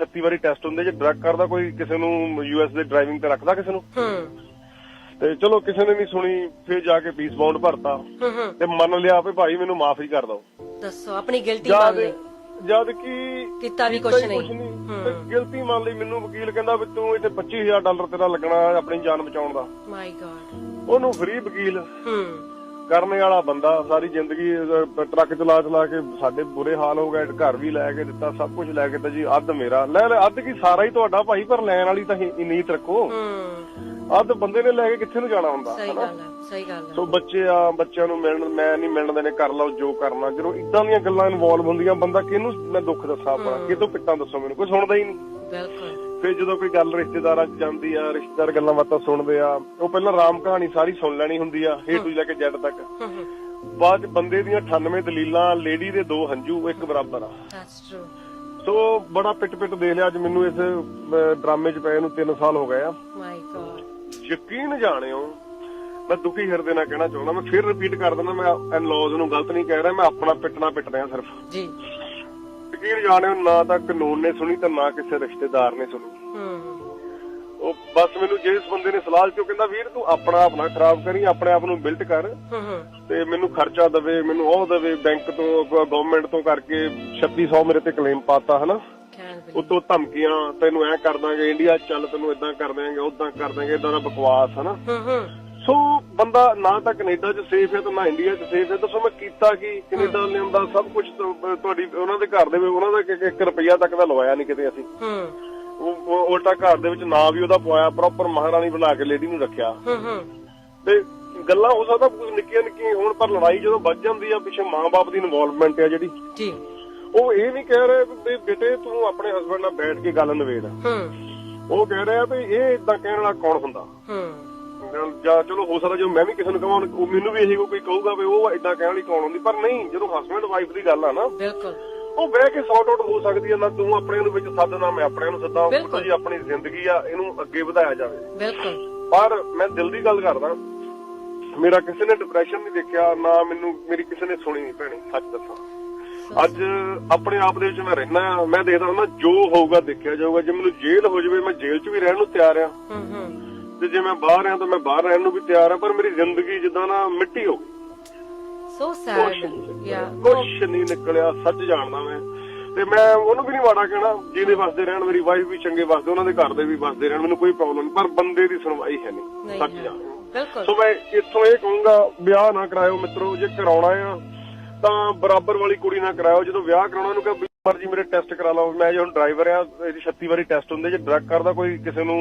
36 ਵਾਰੀ ਟੈਸਟ ਹੁੰਦੇ ਜੇ ਡਰੱਗ ਕਰਦਾ ਕੋਈ ਕਿਸੇ ਨੂੰ ਯੂਐਸ ਦੇ ਡਰਾਈਵਿੰਗ ਤੇ ਰੱਖਦਾ ਕਿਸੇ ਨੂੰ? ਹੂੰ। ਤੇ ਚਲੋ ਕਿਸੇ ਨੇ ਨਹੀਂ ਸੁਣੀ ਫਿਰ ਜਾ ਕੇ ਪੀਸ ਬਾਉਂਡ ਭਰਤਾ। ਤੇ ਮੰਨ ਲਿਆ ਵੀ ਭਾਈ ਮੈਨੂੰ ਮਾਫ ਹੀ ਕਰ ਦਿਓ ਦੱਸੋ ਆਪਣੀ ਗਿਲਟੀ ਮੰਨ ਲਈ। ਜਦ ਕਿ? ਕੀਤਾ ਵੀ ਕੁਛ ਨਹੀਂ। ਤੇ ਗਿਲਤੀ ਮੰਨ ਲਈ ਮੈਨੂੰ ਵਕੀਲ ਕਹਿੰਦਾ ਵੀ ਤੂੰ ਇੱਥੇ 25000 ਡਾਲਰ ਤੇਰਾ ਲੱਗਣਾ ਆਪਣੀ ਜਾਨ ਬਚਾਉਣ ਦਾ। ਮਾਈ ਗॉड ਉਹਨੂੰ ਫ੍ਰੀ ਵਕੀਲ। ਹੂੰ। ਕਰਨੇ ਵਾਲਾ ਬੰਦਾ ਸਾਰੀ ਜ਼ਿੰਦਗੀ ਟਰੱਕ ਚਲਾ ਚਲਾ ਕੇ ਸਾਡੇ ਬੁਰੇ ਹਾਲ ਹੋ ਗਏ ਘਰ ਵੀ ਲੈ ਕੇ ਦਿੱਤਾ ਸਭ ਕੁਝ ਲੈ ਕੇ ਤਾਂ ਜੀ ਅੱਧ ਮੇਰਾ। ਲੈ ਲੈ ਅੱਧ ਕੀ ਸਾਰਾ ਹੀ ਤੁਹਾਡਾ ਭਾਈ ਪਰ ਲੈਣ ਵਾਲੀ ਤਾਂ ਹੀ ਨੀਤ ਰੱਖੋ ਅੱਧ ਬੰਦੇ ਨੇ ਲੈ ਕੇ ਕਿੱਥੇ ਨੂੰ ਜਾਣਾ ਹੁੰਦਾ ਸਹੀ ਗੱਲ ਹੈ ਸਹੀ ਗੱਲ ਹੈ। ਸੋ ਬੱਚੇ ਆ ਬੱਚਿਆਂ ਨੂੰ ਮਿਲਣ ਮੈਂ ਨਹੀਂ ਮਿਲਣ ਦੇਣੇ ਕਰ ਲਓ ਜੋ ਕਰਨਾ। ਜਦੋਂ ਇਦਾਂ ਦੀਆਂ ਗੱਲਾਂ ਇਨਵੋਲਵ ਹੁੰਦੀਆਂ ਬੰਦਾ ਕਿਹਨੂੰ ਮੈਂ ਦੁੱਖ ਦੱਸਾਂ ਆਪਣਾ? ਕਿਤੋਂ ਪਿੱਟਾਂ ਦੱਸੋ ਮੈਨੂੰ? ਕੋਈ ਸੁਣਦਾ ਹੀ ਨਹੀਂ। ਬਿਲਕੁਲ। ਫਿਰ ਜਦੋਂ ਕੋਈ ਗੱਲ ਰਿਸ਼ਤੇਦਾਰਾਂ 'ਚ ਜਾਂਦੀ ਆ ਰਿਸ਼ਤੇਦਾਰ ਗੱਲਾਂ ਬਾਤਾਂ ਸੁਣਦੇ ਆ ਉਹ ਪਹਿਲਾਂ ਰਾਮ ਕਹਾਣੀ ਸਾਰੀ ਸੁਣ ਲੈਣੀ ਹੁੰਦੀ ਆ ਏ ਟੂ ਲੈ ਕੇ ਜੈਡ ਤੱਕ। ਹੂੰ ਹੂੰ ਬਾਅਦ ਬੰਦੇ ਦੀਆਂ 98 ਦਲੀਲਾਂ ਲੇਡੀ ਦੇ ਦੋ ਹੰਝੂ ਇੱਕ ਬਰਾਬਰ ਆ। ਦੈਟਸ ਟਰੂ ਸੋ ਬੜਾ ਪਿੱਟ ਪਿੱਟ ਦੇ ਲਿਆ ਅੱਜ ਮੈਨੂੰ ਇਸ ਡਰਾਮੇ 'ਚ ਪਏ ਨੂੰ 3 ਸਾਲ ਹੋ ਗਏ ਆ। ਮਾਈ ਗॉड ਯਕੀਨ ਜਾਣਿਓ ਮੈਂ ਦੁਖੀ ਹਿਰਦੇ ਨਾਲ ਕਹਿਣਾ ਚਾਹੁੰਦਾ ਮੈਂ ਫਿਰ ਰਿਪੀਟ ਕਰ ਦਿੰਦਾ ਮੈਂ ਇਨਲੌਜ਼ ਨੂੰ ਗਲਤ ਨਹੀਂ ਕਹਿ ਰਿਹਾ ਮੈਂ ਆਪਣਾ ਪਿੱਟਣਾ ਪਿੱਟ ਰਿਹਾ ਸਿਰਫ। ਜੀ। ਯਕੀਨ ਜਾਣਿਓ ਨਾ ਤਾਂ ਕਾਨੂੰਨ ਨੇ ਸੁਣੀ ਤਾਂ ਨਾ ਕਿਸੇ ਰਿਸ਼ਤੇਦਾਰ ਨੇ ਸੁਣੀ। ਹੂੰ। ਉਹ ਬਸ ਮੈਨੂੰ ਜਿਸ ਬੰਦੇ ਨੇ ਸਲਾਹ ਦਿੱਤੀ ਉਹ ਕਹਿੰਦਾ ਵੀਰ ਤੂੰ ਆਪਣਾ ਆਪ ਨਾ ਖਰਾਬ ਕਰੀ ਆਪਣੇ ਆਪ ਨੂੰ ਬਿਲਟ ਕਰ ਹੂੰ ਤੇ ਮੈਨੂੰ ਖਰਚਾ ਦੇਵੇ ਮੈਨੂੰ ਉਹ ਦੇਵੇ ਬੈਂਕ ਤੋਂ ਗਵਰਨਮੈਂਟ ਤੋਂ ਕਰਕੇ 2600 ਮੇਰੇ ਤੇ ਕਲੇਮ ਪਾਤਾ ਹਨਾ? ਉਤੋਂ ਧਮਕੀਆਂ ਤੈਨੂੰ ਐ ਕਰ ਦਾਂਗੇ ਇੰਡੀਆ ਚੱਲ ਤੈਨੂੰ ਇਦਾਂ ਕਰ ਦਿਆਂਗੇ ਉਦਾਂ ਕਰ ਦਿਆਂਗੇ ਇਦਾਂ ਦਾ ਬਕਵਾਸ ਹਨਾ? ਹੂੰ ਹੂੰ। ਸੋ ਬੰਦਾ ਨਾ ਤਾਂ ਕੈਨੇਡਾ 'ਚ ਸੇਫ ਹੈ ਤੇ ਨਾ ਇੰਡੀਆ 'ਚ ਸੇਫ ਹੈ। ਦੱਸੋ ਮੈਂ ਕੀਤਾ ਕੀ? ਕੈਨੇਡਾ ਲਿਆਂਦਾ ਸਭ ਕੁਝ ਤੁਹਾਡੀ ਉਹਨਾਂ ਦੇ ਘਰ ਦੇ ਵਿੱਚ ਉਹਨਾਂ ਦਾ 1 ਰੁਪਿਆ ਤੱਕ ਦਾ ਲਵਾਇਆ ਨਹੀਂ ਕਿਤੇ ਅਸੀਂ। ਹੂੰ। ਉਲਟਾ ਘਰ ਦੇ ਵਿੱਚ ਨਾਂ ਵੀ ਉਹਦਾ ਪਵਾਇਆ ਪ੍ਰੋਪਰ ਮਹਾਰਾਣੀ ਬੁਲਾ ਕੇ ਲੇਡੀ ਨੂੰ ਰੱਖਿਆ। ਹੂੰ ਹੂੰ। ਤੇ ਗੱਲਾਂ ਹੋ ਸਕਦਾ ਕੁਝ ਨਿੱਕੀਆਂ ਨਿੱਕੀਆਂ ਹੋਣ ਪਰ ਲੜਾਈ ਜਦੋਂ ਵੱਜ ਜਾਂਦੀ ਆ ਪਿੱਛੇ ਮਾਂ-ਬਾਪ ਦੀ ਇਨਵੋਲਵਮੈਂਟ ਆ ਜਿਹੜੀ। ਜੀ। ਉਹ ਇਹ ਨਹੀਂ ਕਹਿ ਰਹੇ ਵੀ ਬੇਟੇ ਤੂੰ ਆਪਣੇ ਹਸਬੰਡ ਨਾਲ ਬੈਠ ਕੇ ਗੱਲ ਨਵੇੜ ਹੂੰ। ਉਹ ਕਹਿ ਰਿਹਾ ਵੀ ਇਹ ਇਦਾਂ ਕਹਿਣ ਵਾਲਾ ਕੌਣ ਹੁੰਦਾ? ਹੂੰ। ਜਾਂ ਚਲੋ ਹੋ ਸਕਦਾ ਜੇ ਮੈਂ ਵੀ ਕਿਸੇ ਨੂੰ ਕਹਾਂ ਉਹ ਮੈਨੂੰ ਵੀ ਇਹੀ ਕੋਈ ਕਹੂਗਾ ਵੀ ਉਹ ਇਦਾਂ ਕਹਿਣ ਵਾਲੀ ਕੌਣ ਹੁੰਦੀ ਪਰ ਨਹੀਂ ਜਦੋਂ ਹਸਬੰਡ ਵਾਈਫ ਦੀ ਗੱਲ ਆ ਨਾ ਬਿਲਕੁਲ। ਉਹ ਬਹਿ ਕੇ ਸੌਟ ਆਊਟ ਹੋ ਸਕਦੀ ਆ ਨਾ ਤੂੰ ਆਪਣੇ ਨੂੰ ਵਿੱਚ ਸੱਦ ਨਾ ਮੈਂ ਆਪਣੇ ਨੂੰ ਸੱਦਾਂ। ਉਹ ਜੀ ਆਪਣੀ ਜ਼ਿੰਦਗੀ ਆ ਇਹਨੂੰ ਅੱਗੇ ਵਧਾਇਆ ਜਾਵੇ। ਬਿਲਕੁਲ। ਪਰ ਮੈਂ ਦਿਲ ਦੀ ਗੱਲ ਕਰਦਾ ਮੇਰਾ ਕਿਸੇ ਨੇ ਡਿਪਰੈਸ਼ਨ ਨਹੀਂ ਦੇਖਿਆ ਨਾ ਮੈਨੂੰ ਮੇਰੀ ਕਿਸੇ ਨੇ ਸੁਣੀ ਨਹੀਂ ਭੈਣੀ ਸੱਚ ਦੱਸਾਂ। ਅੱਜ ਆਪਣੇ ਆਪ ਦੇ ਵਿੱਚ ਮੈਂ ਰਹਿਣਾ ਮੈਂ ਦੇਖਦਾ ਹੁੰਦਾ ਜੋ ਹੋਊਗਾ ਦੇਖਿਆ ਜਾਊਗਾ ਜੇ ਮੈਨੂੰ ਜੇਲ੍ਹ ਹੋ ਜਾਵੇ ਮੈਂ ਜੇਲ੍ਹ 'ਚ ਵੀ ਰਹਿਣ ਨੂੰ ਤਿਆਰ ਆ। ਹੂੰ ਹੂੰ। ਤੇ ਜੇ ਮੈਂ ਬਾਹਰ ਆ ਤਾਂ ਮੈਂ ਬਾਹਰ ਰਹਿਣ ਨੂੰ ਵੀ ਤਿਆਰ ਆ ਪਰ ਮੇਰੀ ਜ਼ਿੰਦਗੀ ਜਿੱਦਾਂ ਨਾ ਮਿੱਟੀ ਹੋ ਗਈ। ਸੋ ਸੈਡ ਯਾ ਕੁਛ ਨਹੀਂ ਨਿਕਲਿਆ ਸੱਚ ਜਾਣਦਾ ਮੈਂ। ਤੇ ਮੈਂ ਉਹਨੂੰ ਵੀ ਨਹੀਂ ਮਾੜਾ ਕਹਿਣਾ ਜਿਹਦੇ ਵਸਦੇ ਰਹਿਣ ਮੇਰੀ ਵਾਈਫ ਵੀ ਚੰਗੇ ਵਸਦੇ ਉਹਨਾਂ ਦੇ ਘਰ ਦੇ ਵੀ ਵਸਦੇ ਰਹਿਣ ਮੈਨੂੰ ਕੋਈ ਪ੍ਰੋਬਲਮ ਨਹੀਂ ਪਰ ਬੰਦੇ ਦੀ ਸੁਣਵਾਈ ਹੈ ਨਹੀਂ ਸੱਚ। ਜਾਣਦਾ। ਬਿਲਕੁਲ। ਸੋ ਮੈਂ ਇੱਥੋਂ ਇਹ ਕਹੂੰਗਾ ਵਿਆਹ ਨਾ ਕਰਾਇਓ ਮਿੱਤਰੋ ਜੇ ਕਰਾਉਣਾ ਆ ਤਾਂ ਬਰਾਬਰ ਵਾਲੀ ਕੁੜੀ ਨਾਲ ਕਰਾਇਓ। ਜਦੋਂ ਵਿਆਹ ਕਰਾਉਣਾ ਉਹਨੂੰ ਕਹੋ ਮਰਜ਼ੀ ਮੇਰੇ ਟੈਸਟ ਕਰਾ ਲਓ ਮੈਂ ਜੇ ਹੁਣ ਡਰਾਈਵਰ ਆ ਇਹਦੀ 36 ਵਾਰੀ ਟੈਸਟ ਹੁੰਦੇ ਜੇ ਡਰੱਗ ਕਰਦਾ ਕੋਈ ਕਿਸੇ ਨੂੰ